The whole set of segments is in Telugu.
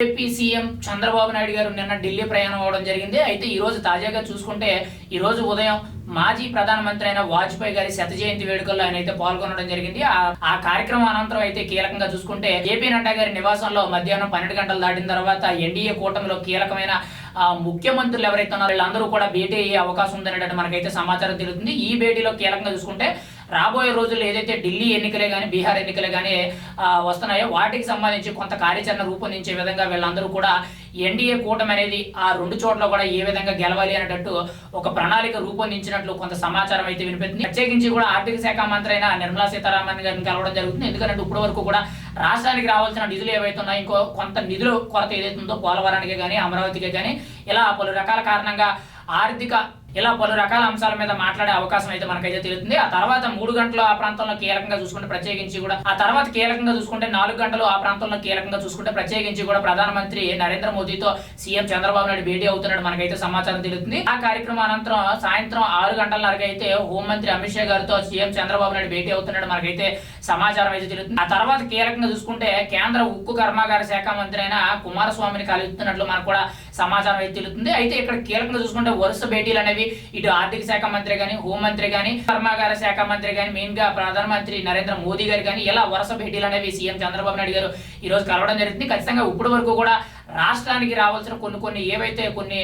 ఏపీ సీఎం చంద్రబాబు నాయుడు గారు నిన్న ఢిల్లీ ప్రయాణం అవడం జరిగింది. అయితే ఈ రోజు తాజాగా చూసుకుంటే ఈ రోజు ఉదయం మాజీ ప్రధానమంత్రి అయిన వాజ్పేయి గారి శత జయంతి వేడుకల్లో ఆయన అయితే పాల్గొనడం జరిగింది. ఆ- కార్యక్రమం అనంతరం అయితే కీలకంగా చూసుకుంటే ఏపీ నడ్డా గారి నివాసంలో మధ్యాహ్నం పన్నెండు గంటలు దాటిన తర్వాత ఎన్డీఏ కూటమిలో కీలకమైన ఆ, ముఖ్యమంత్రులు ఎవరైతే ఉన్నారో వీళ్ళందరూ కూడా భేటీ అయ్యే అవకాశం ఉందనేటట్టు మనకైతే సమాచారం తెలుస్తుంది. ఈ భేటీలో కీలకంగా చూసుకుంటే రాబోయే రోజుల్లో ఏదైతే ఢిల్లీ ఎన్నికలే కానీ బీహార్ ఎన్నికలే కానీ వస్తున్నాయో వాటికి సంబంధించి కొంత కార్యాచరణ రూపొందించే విధంగా వీళ్ళందరూ కూడా ఎన్డీఏ కూటమి అనేది ఆ రెండు చోట్ల కూడా ఏ విధంగా గెలవాలి అనేటట్టు ఒక ప్రణాళిక రూపొందించినట్లు కొంత సమాచారం అయితే వినిపిస్తుంది. ప్రత్యేకించి కూడా ఆర్థిక శాఖ మంత్రి అయిన నిర్మలా సీతారామన్ గారిని కలవడం జరుగుతుంది. ఎందుకంటే ఇప్పటి వరకు కూడా రాష్ట్రానికి రావాల్సిన నిధులు ఏవైతే ఉన్నాయో ఇంకో కొంత నిధుల కొరత ఏదైతే ఉందో పోలవరానికి కానీ అమరావతికి కానీ ఇలా పలు రకాల కారణంగా ఆర్థిక ఇలా పలు రకాల అంశాల మీద మాట్లాడే అవకాశం అయితే మనకైతే తెలుస్తుంది. ఆ తర్వాత మూడు గంటలు ఆ ప్రాంతంలో కీలకంగా చూసుకుంటే ప్రత్యేకించి కూడా ఆ తర్వాత కీలకంగా చూసుకుంటే నాలుగు గంటలు ఆ ప్రాంతంలో కీలకంగా చూసుకుంటే ప్రత్యేకించి కూడా ప్రధానమంత్రి నరేంద్ర మోదీతో సీఎం చంద్రబాబు నాయుడు భేటీ అవుతున్నాడు మనకైతే సమాచారం తెలుస్తుంది. ఆ కార్యక్రమం అనంతరం సాయంత్రం ఆరు గంటలన్నరకు అయితే హోంమంత్రి అమిత్ షా గారితో సీఎం చంద్రబాబు నాయుడు భేటీ అవుతున్నాడు మనకైతే సమాచారం అయితే తెలుస్తుంది. ఆ తర్వాత కీలకంగా చూసుకుంటే కేంద్ర ఉక్కు కర్మాగార శాఖ మంత్రి అయిన కుమారస్వామిని కలుగుతున్నట్లు మనకు కూడా సమాచారం అయితే తెలుస్తుంది. అయితే ఇక్కడ కీలకంగా చూసుకుంటే వరుస భేటీలు అనేవి ఇటు ఆర్థిక శాఖ మంత్రి కానీ హోంమంత్రి కానీ కర్మాగార శాఖ మంత్రి కానీ మెయిన్గా ప్రధానమంత్రి నరేంద్ర మోదీ గారు కానీ ఇలా వరుస భేటీలు అనేవి సీఎం చంద్రబాబు నాయుడు గారు ఈ రోజు కలవడం జరుగుతుంది ఖచ్చితంగా ఇప్పటి వరకు కూడా రాష్ట్రానికి రావాల్సిన కొన్ని కొన్ని ఏవైతే కొన్ని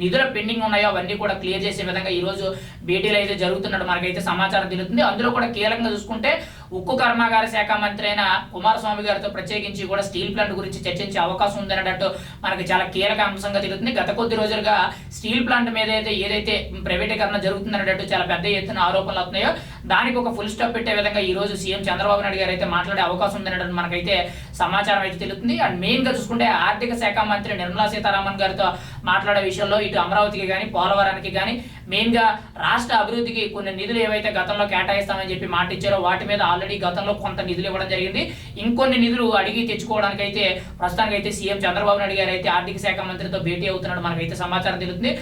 నిధుల పెండింగ్ ఉన్నాయో అవన్నీ కూడా క్లియర్ చేసే విధంగా ఈరోజు భేటీలు అయితే జరుగుతున్నట్టు మనకైతే సమాచారం తెలుస్తుంది. అందులో కూడా కీలకంగా చూసుకుంటే ఉక్కు కర్మాగార శాఖ మంత్రి అయిన కుమారస్వామి గారితో ప్రత్యేకించి కూడా స్టీల్ ప్లాంట్ గురించి చర్చించే అవకాశం ఉందన్నట్టు మనకి చాలా కీలక అంశంగా తెలుస్తుంది. గత కొద్ది రోజులుగా స్టీల్ ప్లాంట్ మీద అయితే ఏదైతే ప్రైవేటీకరణ జరుగుతుందన్నట్టు చాలా పెద్ద ఎత్తున ఆరోపణలు వస్తున్నాయో దానికి ఒక ఫుల్ స్టాప్ పెట్టే విధంగా ఈ రోజు సీఎం చంద్రబాబు నాయుడు గారు అయితే మాట్లాడే అవకాశం ఉందన్నట్టు మనకైతే సమాచారం అయితే తెలుస్తుంది. అండ్ మెయిన్గా చూసుకుంటే ఆర్థిక శాఖ మంత్రి నిర్మలా సీతారామన్ గారితో మాట్లాడే విషయంలో ఇటు అమరావతికి కానీ పోలవరానికి కానీ మెయిన్గా రాష్ట్ర అభివృద్ధికి కొన్ని నిధులు ఏవైతే గతంలో కేటాయిస్తామని చెప్పి మాట ఇచ్చారో వాటి మీద ఆల్రెడీ గతంలో కొంత నిధులు ఇవ్వడం జరిగింది. ఇంకొన్ని నిధులు అడిగి తెచ్చుకోవడానికి అయితే ప్రస్తుతానికి అయితే సీఎం చంద్రబాబు నాయుడు గారు అయితే ఆర్థిక శాఖ మంత్రితో భేటీ అవుతున్నాడు మనకైతే సమాచారం తెలుస్తుంది.